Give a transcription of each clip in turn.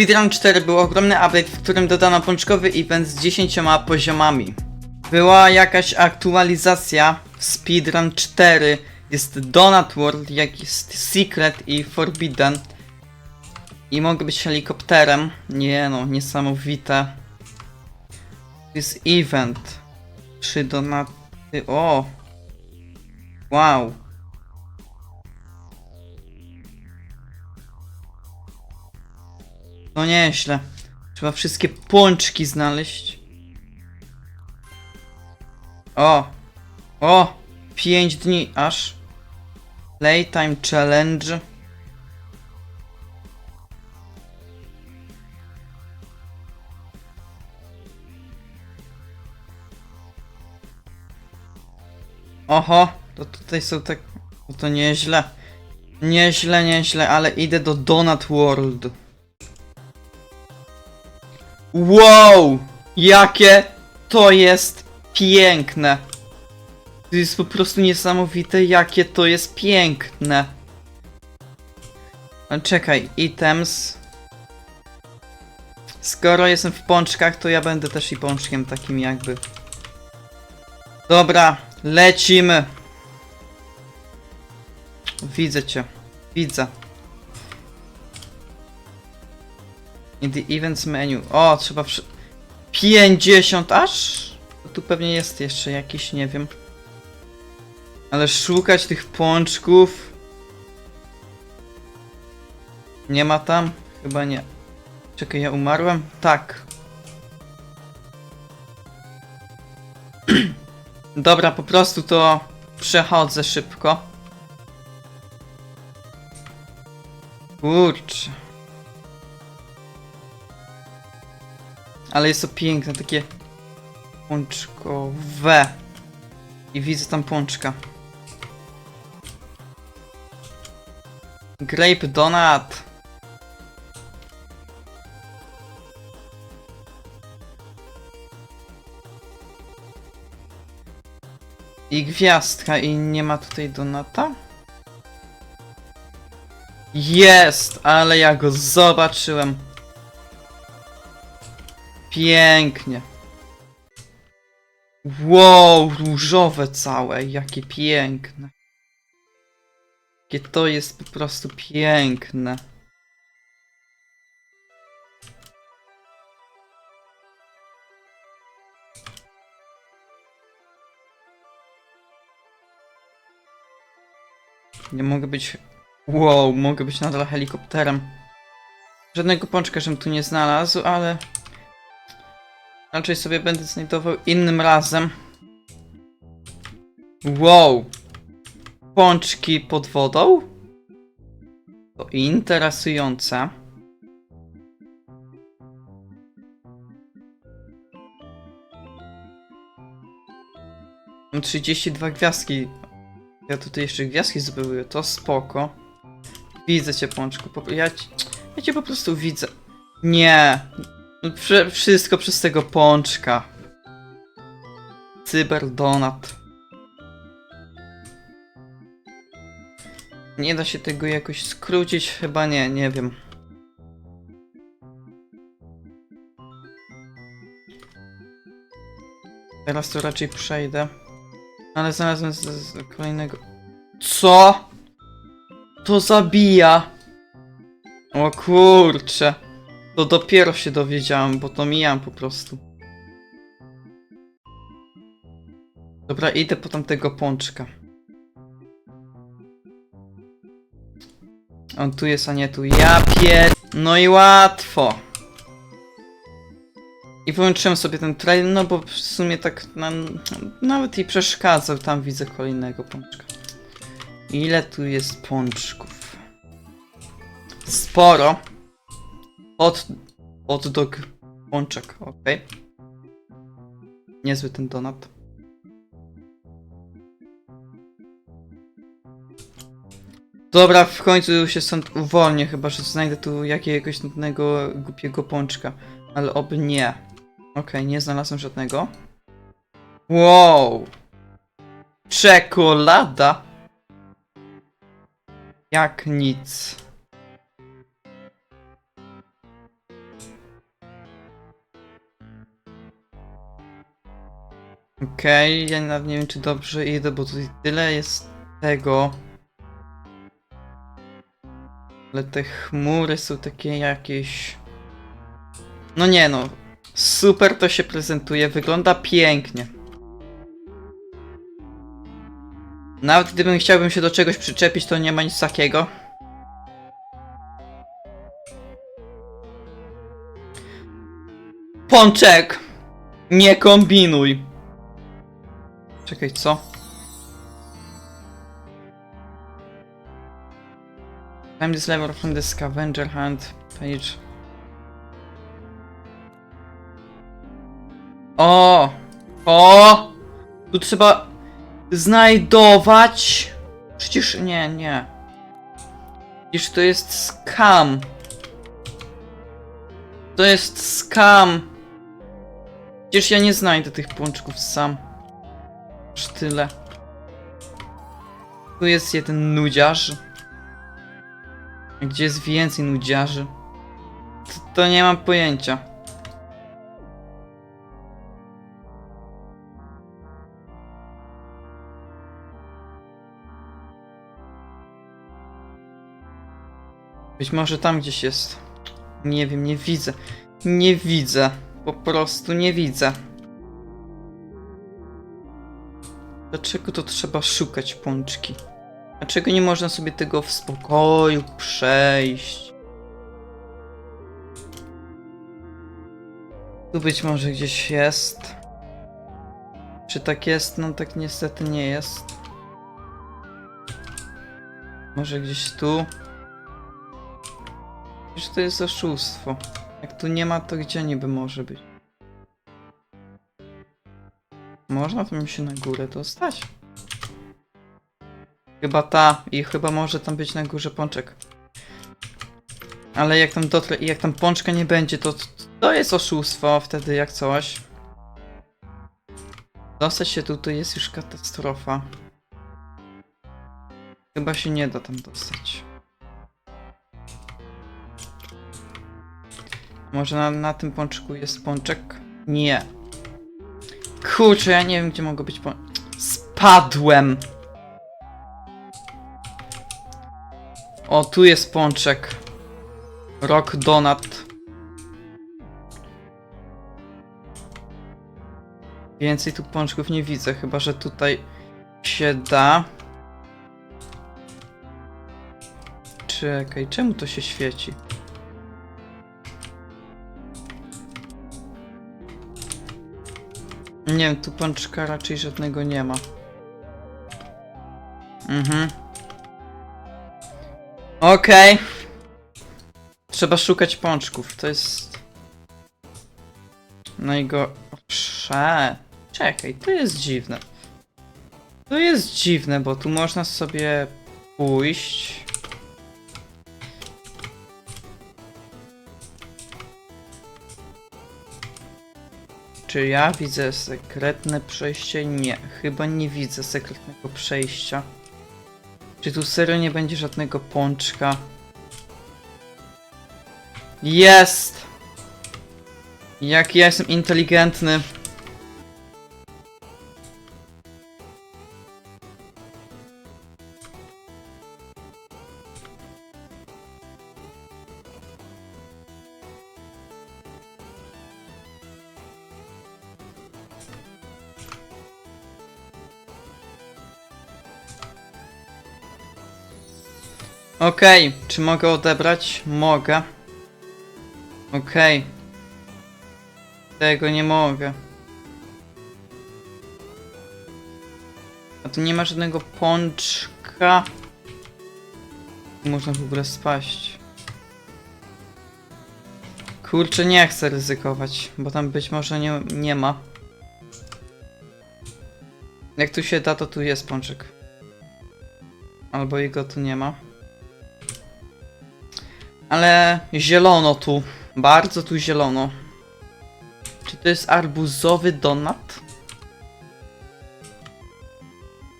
Speedrun 4 był ogromny update, w którym dodano pączkowy event z 10 poziomami. Była jakaś aktualizacja Speedrun 4. Jest Donut World, jak jest Secret i Forbidden. I mogę być helikopterem. Nie no, niesamowite. Jest event. Trzy donaty. O! Wow. No nieźle. Trzeba wszystkie pączki znaleźć. O! O! 5 dni aż. Playtime challenge. Oho, to tutaj są tak. To nieźle. Nieźle, nieźle, ale idę do Donut World. Wow! Jakie to jest piękne! To jest po prostu niesamowite, jakie to jest piękne. No czekaj, items. Skoro jestem w pączkach, to ja będę też i pączkiem takim jakby. Dobra, lecimy. Widzę cię. Widzę. In the events menu. O, trzeba przy... 50 aż? Tu pewnie jest jeszcze jakiś, nie wiem. Ale szukać tych pączków... Nie ma tam? Chyba nie. Czekaj, ja umarłem? Tak. Dobra, po prostu to przechodzę szybko. Kurczę. Ale jest to piękne, takie pączkowe. I widzę tam pączka. Grape Donut. I gwiazdka i nie ma tutaj donata? Jest, ale ja go zobaczyłem. Pięknie. Wow, różowe całe, jakie piękne. Jakie to jest po prostu piękne. Nie mogę być... Wow, mogę być nadal helikopterem. Żadnego pączka, żebym tu nie znalazł, ale... Raczej sobie będę znajdował innym razem. Wow! Pączki pod wodą? To interesujące. Mam 32 gwiazdki. Ja tutaj jeszcze gwiazdki zdobyłem, to spoko. Widzę cię, Pączku. Ja, ja cię po prostu widzę. Nie. Prze wszystko przez tego pączka. Cyberdonat. Nie da się tego jakoś skrócić? Chyba nie, nie wiem. Teraz to raczej przejdę. Ale znalazłem z, z kolejnego. Co? To zabija! O kurcze. To dopiero się dowiedziałem, bo to mijam po prostu. Dobra, idę po tamtego pączka. On tu jest, a nie tu. Ja pier... No i łatwo. I wyłączyłem sobie ten trail, no bo w sumie tak nawet i przeszkadzał. Tam widzę kolejnego pączka. Ile tu jest pączków? Sporo. Hot, hot dog pączek, okej. Niezły ten donat. Dobra, w końcu się stąd uwolnię, chyba że znajdę tu jakiegoś nudnego, głupiego pączka. Ale oby nie. Okej, nie znalazłem żadnego. Wow! Czekolada! Jak nic. Okej, ja nawet nie wiem czy dobrze idę, bo tutaj tyle jest tego. Ale te chmury są takie jakieś... No nie no, super to się prezentuje, wygląda pięknie. Nawet gdybym chciałbym się do czegoś przyczepić, to nie ma nic takiego. Pączek! Nie kombinuj! Czekaj, co? Time this level from the scavenger hunt page. O! O! Tu trzeba znajdować. Przecież nie, nie. Przecież to jest scam. To jest scam. Przecież ja nie znajdę tych pączków sam. Już tyle. Tu jest jeden nudziarz. Gdzie jest więcej nudziarzy? To, to nie mam pojęcia. Być może tam gdzieś jest. Nie wiem, nie widzę. Nie widzę. Po prostu nie widzę. Dlaczego to trzeba szukać pączki? Dlaczego nie można sobie tego w spokoju przejść? Tu być może gdzieś jest. Czy tak jest? No tak niestety nie jest. Może gdzieś tu? Przecież to jest oszustwo. Jak tu nie ma, to gdzie niby może być? Można tam się na górę dostać? Chyba ta i chyba może tam być na górze pączek. Ale jak tam dotrę i jak tam pączka nie będzie, to to jest oszustwo wtedy jak coś. Dostać się tutaj jest już katastrofa. Chyba się nie da tam dostać. Może na, na tym pączku jest pączek? Nie. Kurczę, ja nie wiem gdzie mogą być pączki. Spadłem! O, tu jest pączek. Rock Donut. Więcej tu pączków nie widzę, chyba że tutaj się da. Czekaj, czemu to się świeci? Nie wiem, tu pączka raczej żadnego nie ma. Mhm. Okej. Trzeba szukać pączków, to jest... Najgorsze. Czekaj, to jest dziwne. To jest dziwne, bo tu można sobie pójść. Czy ja widzę sekretne przejście? Nie, chyba nie widzę sekretnego przejścia. Czy tu serio nie będzie żadnego pączka? Jest! Jak ja jestem inteligentny. Okej, czy mogę odebrać? Mogę. Okej. Tego nie mogę. A tu nie ma żadnego pączka. Można w ogóle spaść. Kurczę, nie chcę ryzykować, bo tam być może nie, nie ma. Jak tu się da, to tu jest pączek. Albo jego tu nie ma. Ale zielono tu. Bardzo tu zielono. Czy to jest arbuzowy donat?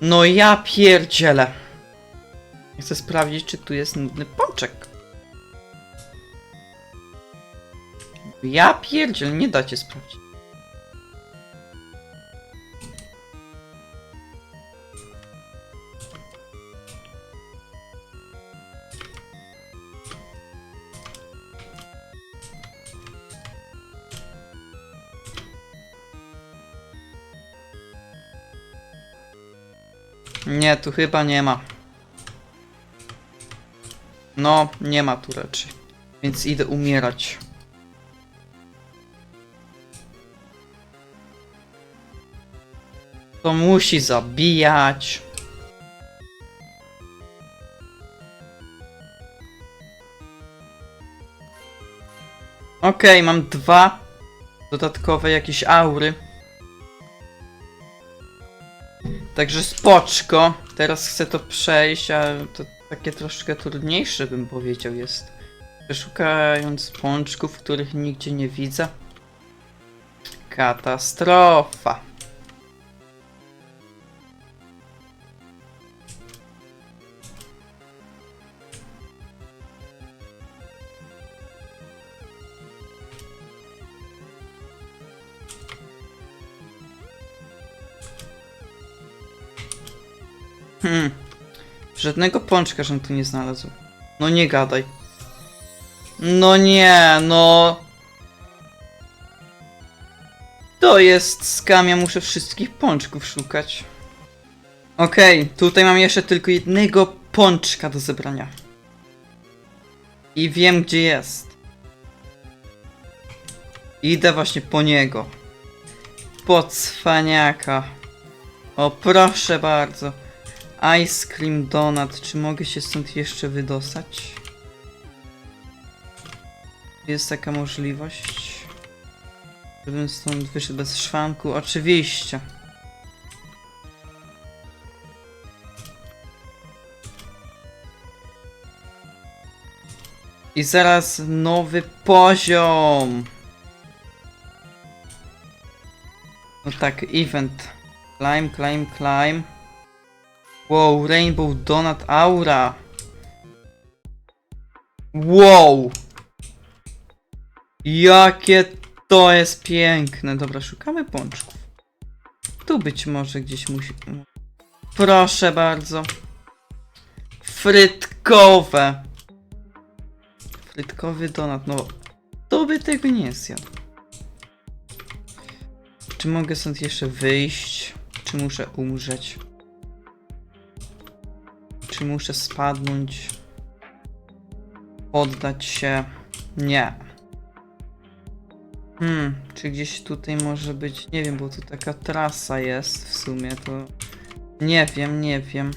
No ja pierdzielę. Chcę sprawdzić, czy tu jest nudny pączek. Ja pierdzielę, nie dacie sprawdzić. Nie, tu chyba nie ma. No, nie ma tu raczej. Więc idę umierać. To musi zabijać. Okej, mam dwa dodatkowe jakieś aury. Także spoczko. Teraz chcę to przejść, a to takie troszkę trudniejsze bym powiedział jest. Szukając pączków, których nigdzie nie widzę. Katastrofa. Żadnego pączka, żem tu nie znalazł. No nie gadaj. No nie, no. To jest skam, ja muszę wszystkich pączków szukać. Okej, tutaj mam jeszcze tylko jednego pączka do zebrania. I wiem gdzie jest. Idę właśnie po niego. Po cwaniaka. O proszę bardzo. Ice Cream Donut. Czy mogę się stąd jeszcze wydostać? Jest taka możliwość? Żebym stąd wyszedł bez szwanku? Oczywiście. I zaraz nowy poziom. No tak, event. Climb, climb, climb. Wow, Rainbow Donut Aura. Wow. Jakie to jest piękne. Dobra, szukamy pączków. Tu być może gdzieś musi... Proszę bardzo. Frytkowe. Frytkowy donut, no. To by tego nie zjadł. Czy mogę stąd jeszcze wyjść? Czy muszę umrzeć? Czy muszę spadnąć? Poddać się? Nie. Hmm, czy gdzieś tutaj może być? Nie wiem, bo tu taka trasa jest w sumie, to... Nie wiem, nie wiem.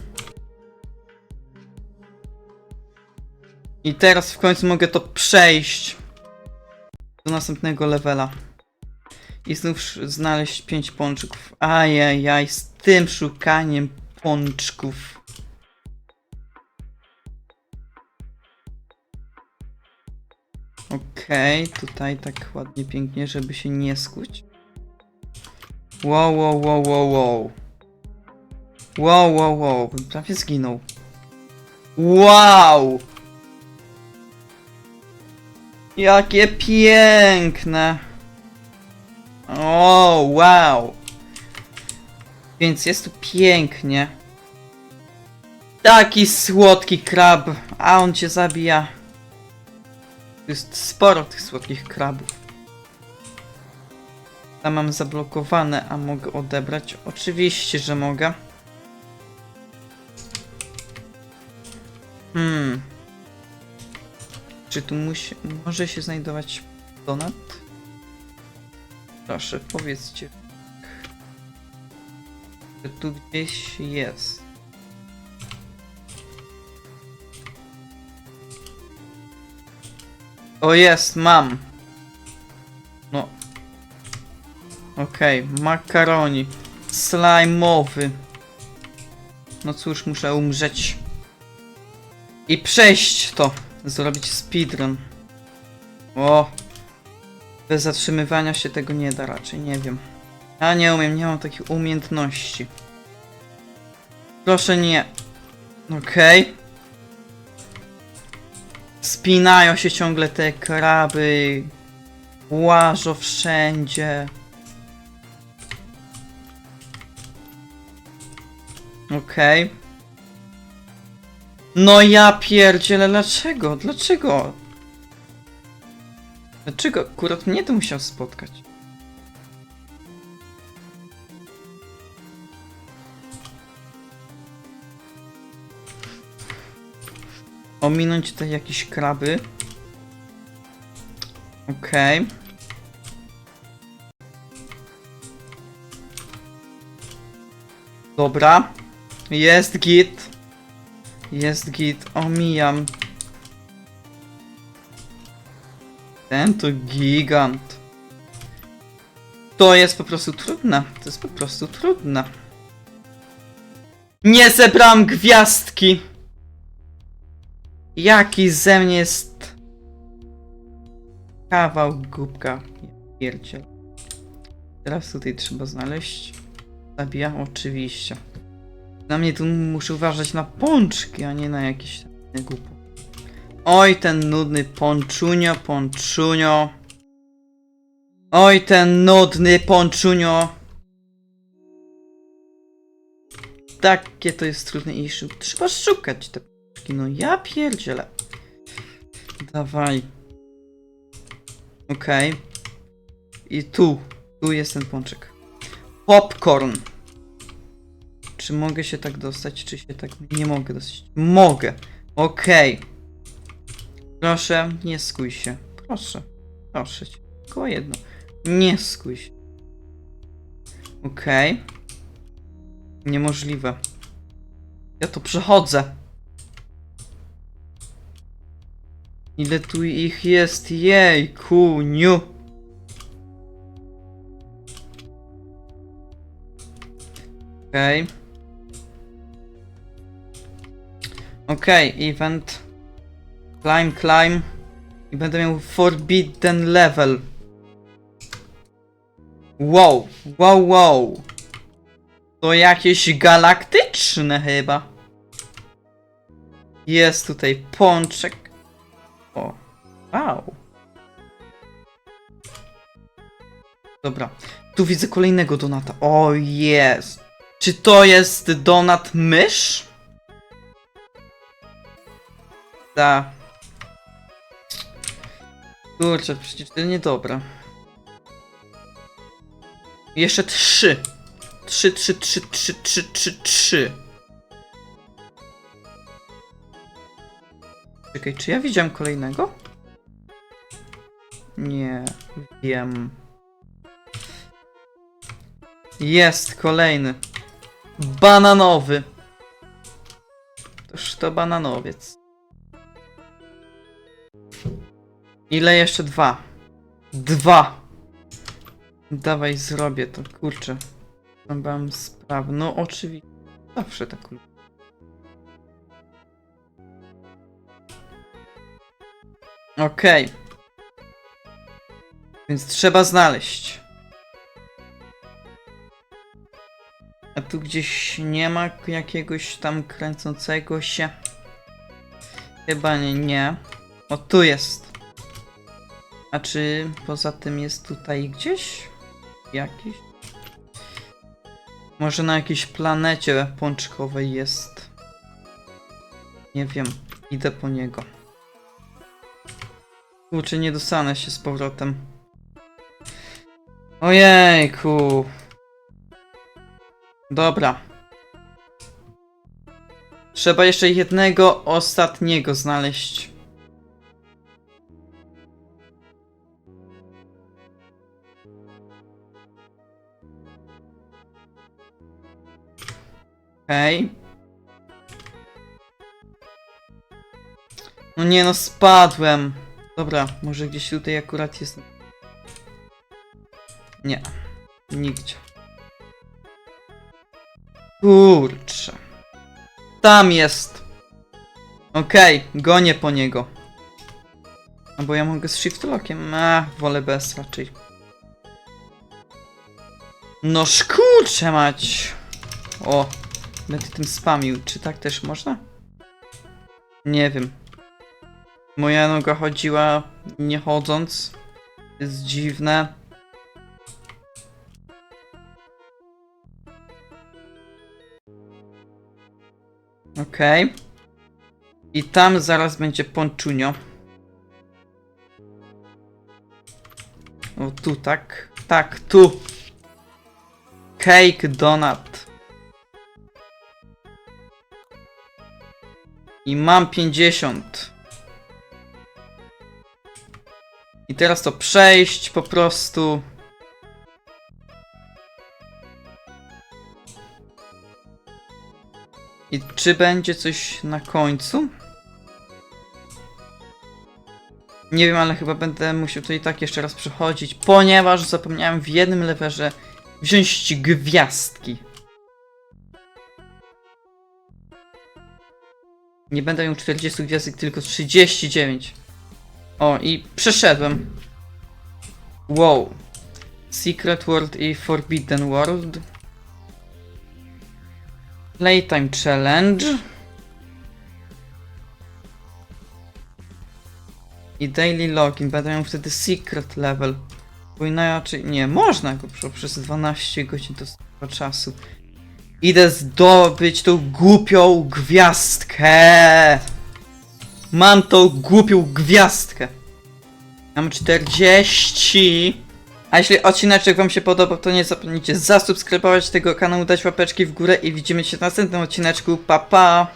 I teraz w końcu mogę to przejść do następnego levela. I znów znaleźć 5 pączków. Ajajaj, z tym szukaniem pączków. Okej, tutaj tak ładnie, pięknie, żeby się nie skuć. Wow, wow, wow, wow, wow. Wow, wow, wow, prawie zginął. Wow! Jakie piękne! O, wow! Więc jest tu pięknie. Taki słodki krab, a on cię zabija. Jest sporo tych słodkich krabów. Tam mam zablokowane, a mogę odebrać? Oczywiście, że mogę. Hmm. Czy tu musi, może się znajdować donat? Proszę, powiedzcie. Że tu gdzieś jest. O jest, mam. No. Okej, makaroni. Slajmowy. No cóż, muszę umrzeć. I przejść to. Zrobić speedrun. O. Bez zatrzymywania się tego nie da raczej, nie wiem. Ja nie umiem, nie mam takich umiejętności. Proszę nie. Okej. Spinają się ciągle te kraby. Łażą wszędzie. Okej. No ja pierdzielę, dlaczego? Dlaczego? Dlaczego akurat mnie to musiał spotkać? Ominąć tutaj jakieś kraby. Okej. Dobra. Jest git. Jest git. Omijam. Ten to gigant. To jest po prostu trudne. To jest po prostu trudne. Nie zebrałem gwiazdki! Jaki ze mnie jest... Kawał głupka. Pierdziel. Teraz tutaj trzeba znaleźć. Zabija? Oczywiście. Na mnie tu muszę uważać na pączki, a nie na jakieś głupo. Oj, ten nudny ponczunio, ponczunio. Oj, ten nudny ponczunio. Takie to jest trudne i szu- trzeba szukać te No ja pierdzielę. Dawaj. Okej. I tu. Tu jest ten pączek. Popcorn. Czy mogę się tak dostać, czy się tak nie mogę dostać? Mogę. Okej. Proszę, nie skuj się. Proszę. Proszę cię. Tylko jedno. Nie skuj się. Okej. Niemożliwe. Ja to przechodzę. Ile tu ich jest? Jej, kuniu. Okej. Okej, event. Climb, climb. I będę miał forbidden level. Wow, wow, wow. To jakieś galaktyczne chyba. Jest tutaj pączek. Wow. Dobra, tu widzę kolejnego donata. O, jest. Czy to jest donat mysz? Da. Kurczę, przecież to niedobre. Jeszcze trzy. Trzy, trzy, trzy, trzy, trzy, trzy, trzy. Czekaj, czy ja widziałem kolejnego? Nie, wiem. Jest kolejny. Bananowy. Toż to bananowiec. Ile jeszcze dwa? Dwa! Dawaj, zrobię to, kurczę. Mam sprawę. No oczywiście. Zawsze tak lubię. Okej. Więc trzeba znaleźć. A tu gdzieś nie ma jakiegoś tam kręcącego się. Chyba nie, nie. O, tu jest. A czy poza tym jest tutaj gdzieś? Jakiś? Może na jakiejś planecie pączkowej jest. Nie wiem. Idę po niego. Kurczę, nie dostanę się z powrotem. Ojejku. Dobra. Trzeba jeszcze jednego ostatniego znaleźć. Okej. No nie no, spadłem. Dobra, może gdzieś tutaj akurat jest... Nie. Nigdzie. Kurczę. Tam jest. Okej, gonię po niego. No bo ja mogę z shift lockiem. A, wolę bez raczej. No szkurczę mać. O, będę tym spamił. Czy tak też można? Nie wiem. Moja noga chodziła nie chodząc. Jest dziwne. Okej. I tam zaraz będzie ponczunio. O, tu tak. Tak, tu. Cake donut. I mam 50. I teraz to przejść po prostu. I czy będzie coś na końcu? Nie wiem, ale chyba będę musiał tutaj tak jeszcze raz przechodzić, ponieważ zapomniałem w jednym lewerze wziąć gwiazdki. Nie będę miał 40 gwiazdek, tylko 39. O, i przeszedłem. Wow. Secret World i Forbidden World. Playtime Challenge. I Daily Login. Będę miał wtedy Secret Level. Bo inaczej... Nie, można go prze- przez 12 godzin sporo czasu. Idę zdobyć tą głupią gwiazdkę. Mam tą głupią gwiazdkę. Mam 40. A jeśli odcineczek wam się podobał, to nie zapomnijcie zasubskrybować tego kanału, dać łapeczki w górę i widzimy się w następnym odcineczku. Pa pa!